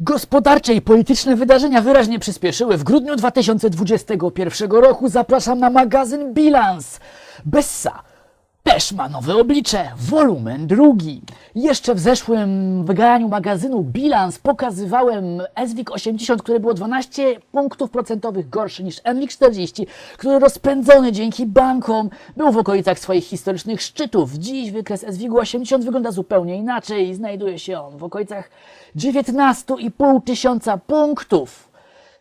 Gospodarcze i polityczne wydarzenia wyraźnie przyspieszyły. W grudniu 2021 roku zapraszam na magazyn Bilans. Bessa też ma nowe oblicze, wolumen drugi. Jeszcze w zeszłym wydaniu magazynu Bilans pokazywałem SWIG 80, które było 12 punktów procentowych gorsze niż NWIG 40, który rozpędzony dzięki bankom był w okolicach swoich historycznych szczytów. Dziś wykres SWIG 80 wygląda zupełnie inaczej. Znajduje się on w okolicach 19,5 tysiąca punktów.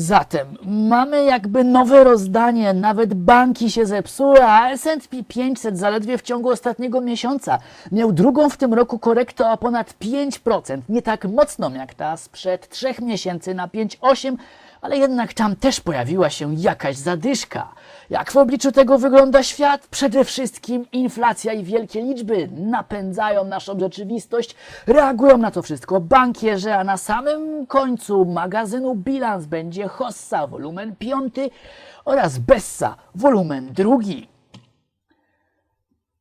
Zatem mamy jakby nowe rozdanie, nawet banki się zepsuły, a S&P 500 zaledwie w ciągu ostatniego miesiąca miał drugą w tym roku korektę o ponad 5%, nie tak mocną jak ta sprzed trzech miesięcy na 5,8%, ale jednak tam też pojawiła się jakaś zadyszka. Jak w obliczu tego wygląda świat? Przede wszystkim inflacja i wielkie liczby napędzają naszą rzeczywistość, reagują na to wszystko bankierze, a na samym końcu magazynu Bilans będzie Hossa, wolumen piąty oraz Bessa, wolumen drugi.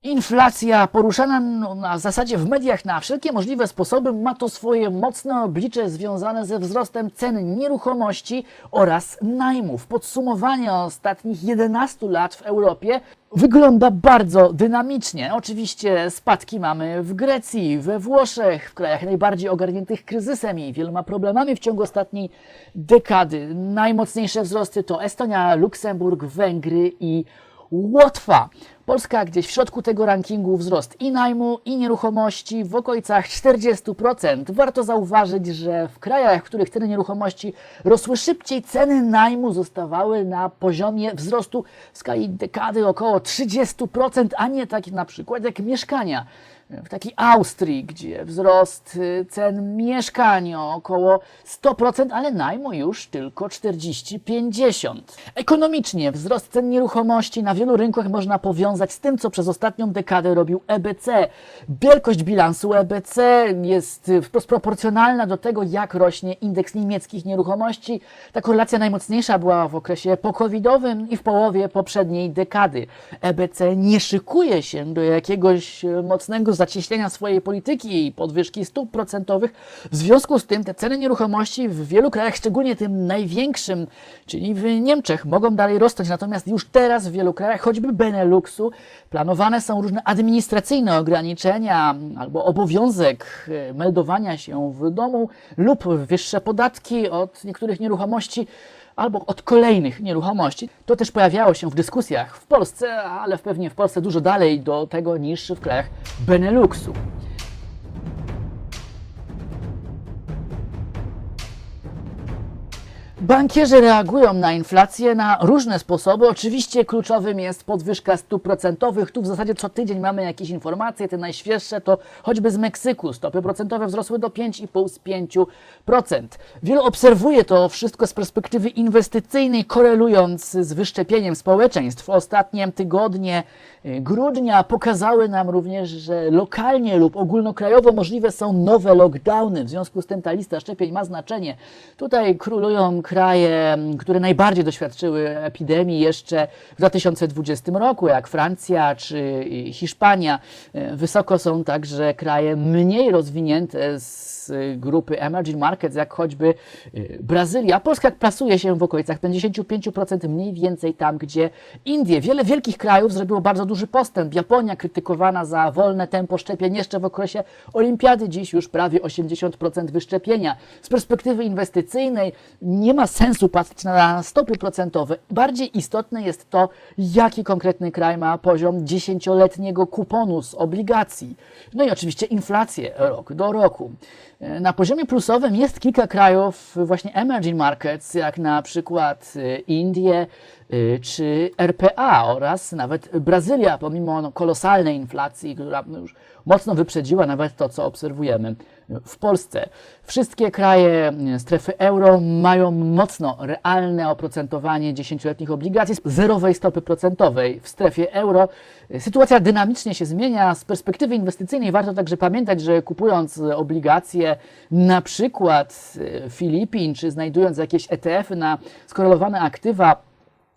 Inflacja poruszana na zasadzie w mediach na wszelkie możliwe sposoby ma to swoje mocne oblicze związane ze wzrostem cen nieruchomości oraz najmów. Podsumowanie ostatnich 11 lat w Europie wygląda bardzo dynamicznie. Oczywiście spadki mamy w Grecji, we Włoszech, w krajach najbardziej ogarniętych kryzysem i wieloma problemami w ciągu ostatniej dekady. Najmocniejsze wzrosty to Estonia, Luksemburg, Węgry i Łotwa. Polska gdzieś w środku tego rankingu wzrost i najmu, i nieruchomości w okolicach 40%. Warto zauważyć, że w krajach, w których ceny nieruchomości rosły szybciej, ceny najmu zostawały na poziomie wzrostu w skali dekady około 30%, a nie tak na przykład jak mieszkania. W takiej Austrii, gdzie wzrost y, cen mieszkań o około 100%, ale najmu już tylko 40-50%. Ekonomicznie wzrost cen nieruchomości na wielu rynkach można powiązać z tym, co przez ostatnią dekadę robił EBC. Wielkość bilansu EBC jest y, wprost proporcjonalna do tego, jak rośnie indeks niemieckich nieruchomości. Ta korelacja najmocniejsza była w okresie pokowidowym i w połowie poprzedniej dekady. EBC nie szykuje się do jakiegoś y, mocnego zacieśnienia swojej polityki i podwyżki stóp procentowych. W związku z tym te ceny nieruchomości w wielu krajach, szczególnie tym największym, czyli w Niemczech, mogą dalej rosnąć. Natomiast już teraz w wielu krajach, choćby Beneluxu, planowane są różne administracyjne ograniczenia albo obowiązek e, meldowania się w domu lub wyższe podatki od niektórych nieruchomości albo od kolejnych nieruchomości. To też pojawiało się w dyskusjach w Polsce, ale pewnie w Polsce dużo dalej do tego niż w krajach Beneluxu. Bankierzy reagują na inflację na różne sposoby. Oczywiście kluczowym jest podwyżka stóp procentowych. Tu w zasadzie co tydzień mamy jakieś informacje. Te najświeższe to choćby z Meksyku. Stopy procentowe wzrosły do 5,5 z 5%. Wielu obserwuje to wszystko z perspektywy inwestycyjnej, korelując z wyszczepieniem społeczeństw. Ostatnie tygodnie y, grudnia pokazały nam również, że lokalnie lub ogólnokrajowo możliwe są nowe lockdowny. W związku z tym ta lista szczepień ma znaczenie. Tutaj królują kraje, które najbardziej doświadczyły epidemii jeszcze w 2020 roku, jak Francja czy Hiszpania. Wysoko są także kraje mniej rozwinięte z grupy emerging markets, jak choćby Brazylia. Polska plasuje się w okolicach 55% mniej więcej tam, gdzie Indie. Wiele wielkich krajów zrobiło bardzo duży postęp. Japonia krytykowana za wolne tempo szczepień jeszcze w okresie olimpiady, dziś już prawie 80% wyszczepienia. Z perspektywy inwestycyjnej nie ma sensu patrzeć na stopy procentowe. Bardziej istotne jest to, jaki konkretny kraj ma poziom dziesięcioletniego kuponu z obligacji. No i oczywiście inflację rok do roku. Na poziomie plusowym jest kilka krajów, właśnie emerging markets, jak na przykład Indie czy RPA oraz nawet Brazylia, pomimo no, kolosalnej inflacji, która już mocno wyprzedziła nawet to, co obserwujemy w Polsce. Wszystkie kraje strefy euro mają mocno realne oprocentowanie dziesięcioletnich obligacji z zerowej stopy procentowej. W strefie euro sytuacja dynamicznie się zmienia. Z perspektywy inwestycyjnej warto także pamiętać, że kupując obligacje na przykład Filipin, czy znajdując jakieś ETF-y na skorelowane aktywa,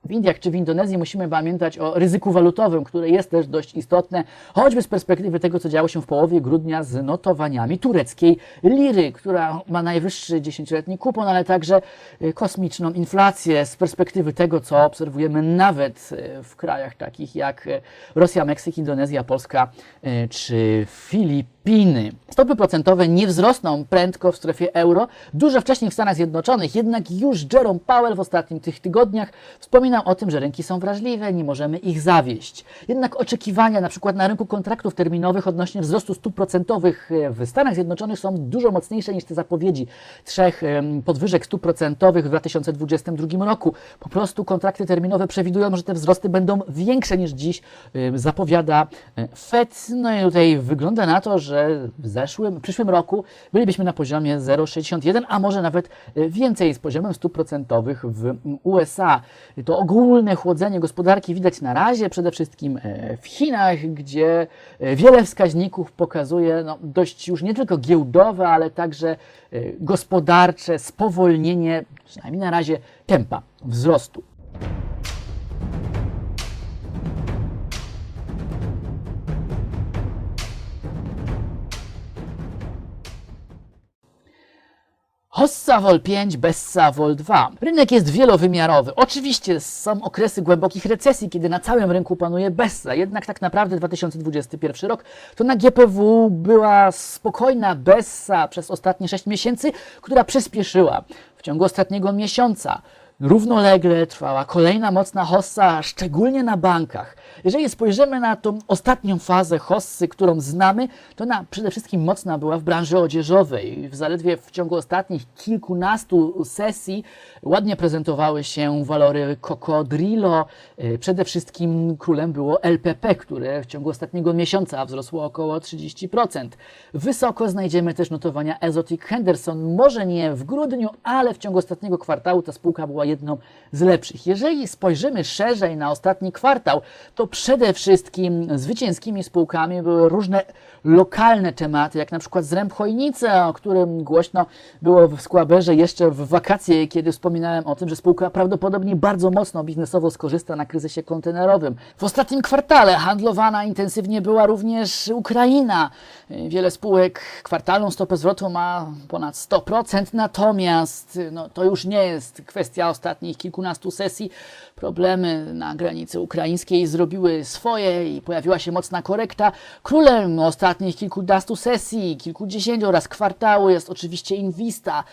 W Indiach czy w Indonezji musimy pamiętać o ryzyku walutowym, które jest też dość istotne, choćby z perspektywy tego, co działo się w połowie grudnia z notowaniami tureckiej liry, która ma najwyższy dziesięcioletni kupon, ale także y, kosmiczną inflację z perspektywy tego, co obserwujemy nawet y, w krajach takich jak y, Rosja, Meksyk, Indonezja, Polska y, czy Filipiny. Stopy procentowe nie wzrosną prędko w strefie euro, dużo wcześniej w Stanach Zjednoczonych, jednak już Jerome Powell w ostatnich tych tygodniach wspominał o tym, że rynki są wrażliwe, nie możemy ich zawieść. Jednak oczekiwania na przykład na rynku kontraktów terminowych odnośnie wzrostu stóp procentowych e, w Stanach Zjednoczonych są dużo mocniejsze niż te zapowiedzi trzech podwyżek stóp procentowych w 2022 roku. Po prostu kontrakty terminowe przewidują, że te wzrosty będą większe niż dziś zapowiada e, Fed. No i tutaj wygląda na to, że w zeszłym, w przyszłym roku bylibyśmy na poziomie 0,61, a może nawet e, więcej z poziomem stóp procentowych w USA. To ogólne chłodzenie gospodarki widać na razie przede wszystkim e, w Chinach, gdzie e, wiele wskaźników pokazuje no, dość już nie tylko giełdowe, ale także gospodarcze spowolnienie, przynajmniej na razie, tempa wzrostu. Hossa Vol 5, Bessa Vol 2. Rynek jest wielowymiarowy. Oczywiście są okresy głębokich recesji, kiedy na całym rynku panuje Bessa. Jednak tak naprawdę 2021 rok to na GPW była spokojna Bessa przez ostatnie 6 miesięcy, która przyspieszyła w ciągu ostatniego miesiąca. Równolegle trwała kolejna mocna hossa, szczególnie na bankach. Jeżeli spojrzymy na tą ostatnią fazę hossy, którą znamy, to ona przede wszystkim mocna była w branży odzieżowej. W zaledwie w ciągu ostatnich kilkunastu sesji ładnie prezentowały się walory Cocodrillo. Y, Przede wszystkim królem było LPP, które w ciągu ostatniego miesiąca wzrosło około 30%. Wysoko znajdziemy też notowania Exotic Henderson. Może nie w grudniu, ale w ciągu ostatniego kwartału ta spółka była jedną z lepszych. Jeżeli spojrzymy szerzej na ostatni kwartał, to przede wszystkim zwycięskimi spółkami były różne lokalne tematy, jak na przykład Zręb Chojnice, o którym głośno było w Skłaberze jeszcze w wakacje, kiedy wspominałem o tym, że spółka prawdopodobnie bardzo mocno biznesowo skorzysta na kryzysie kontenerowym. W ostatnim kwartale handlowana intensywnie była również Ukraina. Wiele spółek kwartalną stopę zwrotu ma ponad 100%, natomiast no, to już nie jest kwestia ostatnich kilkunastu sesji. Problemy na granicy ukraińskiej zrobiły swoje i pojawiła się mocna korekta. Królem ostatnich kilkunastu sesji, kilkudziesięciu oraz kwartału jest oczywiście Invista.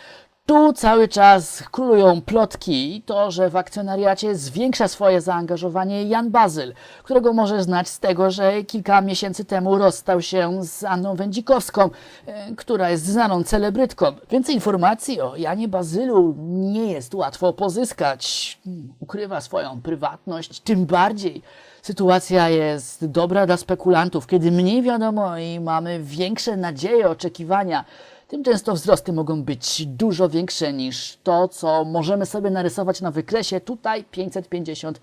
Tu cały czas królują plotki to, że w akcjonariacie zwiększa swoje zaangażowanie Jan Bazyl, którego możesz znać z tego, że kilka miesięcy temu rozstał się z Anną Wędzikowską, e, która jest znaną celebrytką. Więcej informacji o Janie Bazylu nie jest łatwo pozyskać. Ukrywa swoją prywatność, tym bardziej Sytuacja jest dobra dla spekulantów, kiedy mniej wiadomo i mamy większe nadzieje, oczekiwania tym często wzrosty mogą być dużo większe niż to, co możemy sobie narysować na wykresie. Tutaj 555%.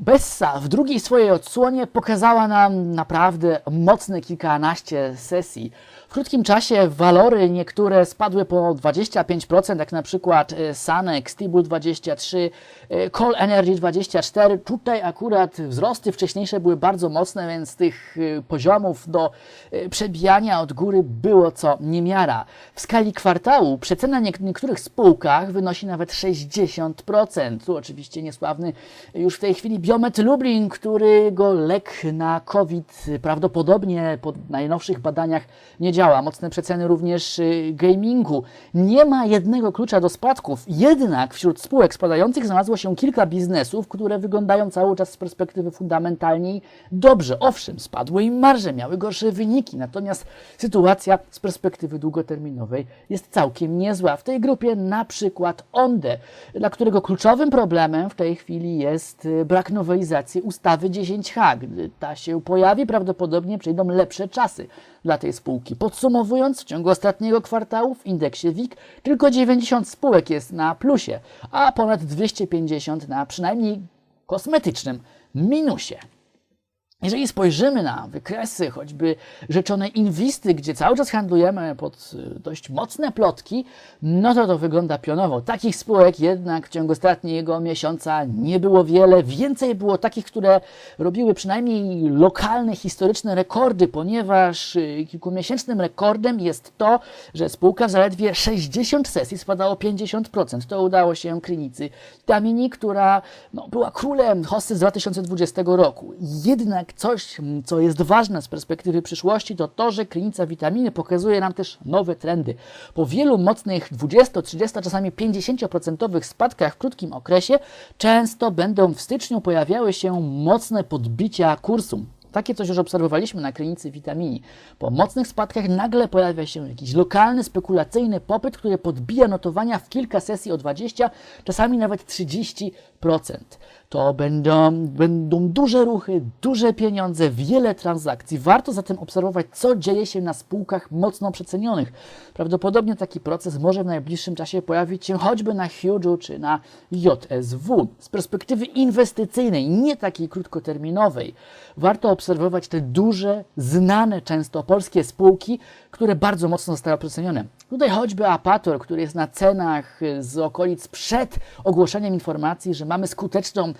Bessa w drugiej swojej odsłonie pokazała nam naprawdę mocne kilkanaście sesji. W krótkim czasie walory niektóre spadły po 25%, jak na przykład Sanex, Stibul 23, e, Coal Energy 24. Tutaj akurat wzrosty wcześniejsze były bardzo mocne, więc tych e, poziomów do e, przebijania od góry było co niemiara. W skali kwartału przecena niek- niektórych spółkach wynosi nawet 60%. Tu oczywiście niesławny już w tej chwili Biomet Lublin, którego lek na COVID prawdopodobnie po najnowszych badaniach nie działa. Mocne przeceny również y, gamingu. Nie ma jednego klucza do spadków, jednak wśród spółek spadających znalazło się kilka biznesów, które wyglądają cały czas z perspektywy fundamentalnej dobrze. Owszem, spadły im marże, miały gorsze wyniki, natomiast sytuacja z perspektywy długoterminowej jest całkiem niezła. W tej grupie na przykład Onde, dla którego kluczowym problemem w tej chwili jest y, brak nowelizacji ustawy 10H. Gdy ta się pojawi, prawdopodobnie przyjdą lepsze czasy dla tej spółki. Podsumowując, w ciągu ostatniego kwartału w indeksie WIG tylko 90 spółek jest na plusie, a ponad 250 na przynajmniej kosmetycznym minusie. Jeżeli spojrzymy na wykresy, choćby rzeczone inwisty, gdzie cały czas handlujemy pod y, dość mocne plotki, no to to wygląda pionowo. Takich spółek jednak w ciągu ostatniego miesiąca nie było wiele. Więcej było takich, które robiły przynajmniej lokalne, historyczne rekordy, ponieważ y, kilkumiesięcznym rekordem jest to, że spółka w zaledwie 60 sesji spadało 50%. To udało się Krynicy Tamini, która no, była królem hossy z 2020 roku. Jednak coś, m, co jest ważne z perspektywy przyszłości, to to, że Krynica Witaminy pokazuje nam też nowe trendy. Po wielu mocnych 20, 30, czasami 50% spadkach w krótkim okresie, często będą w styczniu pojawiały się mocne podbicia kursu. Takie coś już obserwowaliśmy na klinicy witamini. Po mocnych spadkach nagle pojawia się jakiś lokalny, spekulacyjny popyt, który podbija notowania w kilka sesji o 20, czasami nawet 30%. To będą, będą duże ruchy, duże pieniądze, wiele transakcji. Warto zatem obserwować, co dzieje się na spółkach mocno przecenionych. Prawdopodobnie taki proces może w najbliższym czasie pojawić się choćby na Huge'u czy na JSW. Z perspektywy inwestycyjnej, nie takiej krótkoterminowej, warto obserwować te duże, znane często polskie spółki, które bardzo mocno zostały przecenione. Tutaj choćby Apator, który jest na cenach z okolic przed ogłoszeniem informacji, że mamy skuteczną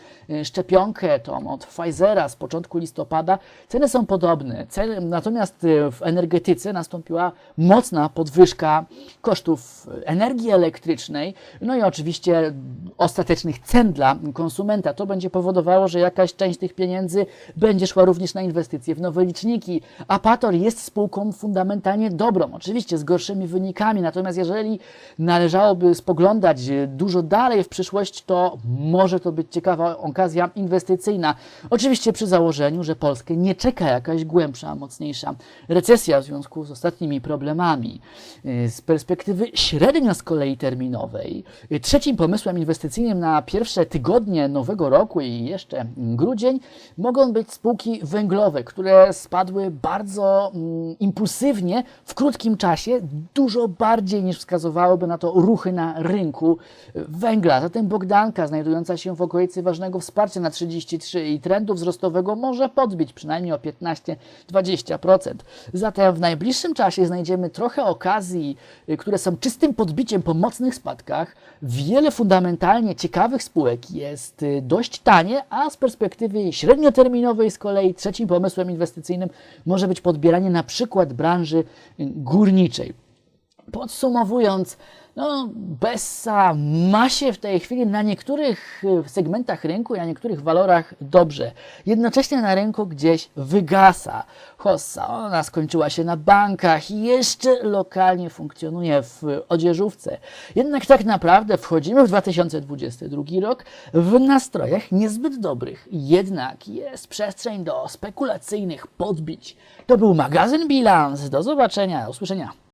szczepionkę, tą od Pfizera z początku listopada, ceny są podobne. Ceny, natomiast y, w energetyce nastąpiła mocna podwyżka kosztów energii elektrycznej, no i oczywiście ostatecznych cen dla konsumenta. To będzie powodowało, że jakaś część tych pieniędzy będzie szła również na inwestycje w nowe liczniki. Apator jest spółką fundamentalnie dobrą, oczywiście z gorszymi wynikami, natomiast jeżeli należałoby spoglądać dużo dalej w przyszłość, to może to być ciekawa okazja inwestycyjna. Oczywiście przy założeniu, że Polskę nie czeka jakaś głębsza, mocniejsza recesja w związku z ostatnimi problemami. Z perspektywy średnio z kolei terminowej, trzecim pomysłem inwestycyjnym na pierwsze tygodnie nowego roku i jeszcze grudzień mogą być spółki węglowe, które spadły bardzo mm, impulsywnie w krótkim czasie, dużo bardziej niż wskazywałyby na to ruchy na rynku węgla. Zatem Bogdanka, znajdująca się w okolicy ważnego wsparcia na 33 i trendu wzrostowego, może podbić przynajmniej o 15-20%. Zatem w najbliższym czasie znajdziemy trochę okazji, y, które są czystym podbiciem po mocnych spadkach. Wiele fundamentalnie ciekawych spółek jest y, dość tanie, a z perspektywy średnioterminowej z kolei trzecim pomysłem inwestycyjnym może być podbieranie na przykład branży y, górniczej. Podsumowując, no, Bessa ma się w tej chwili na niektórych y, segmentach rynku i na niektórych walorach dobrze. Jednocześnie na rynku gdzieś wygasa. Hossa, ona skończyła się na bankach i jeszcze lokalnie funkcjonuje w odzieżówce. Jednak tak naprawdę wchodzimy w 2022 rok w nastrojach niezbyt dobrych. Jednak jest przestrzeń do spekulacyjnych podbić. To był magazyn Bilans. Do zobaczenia, usłyszenia.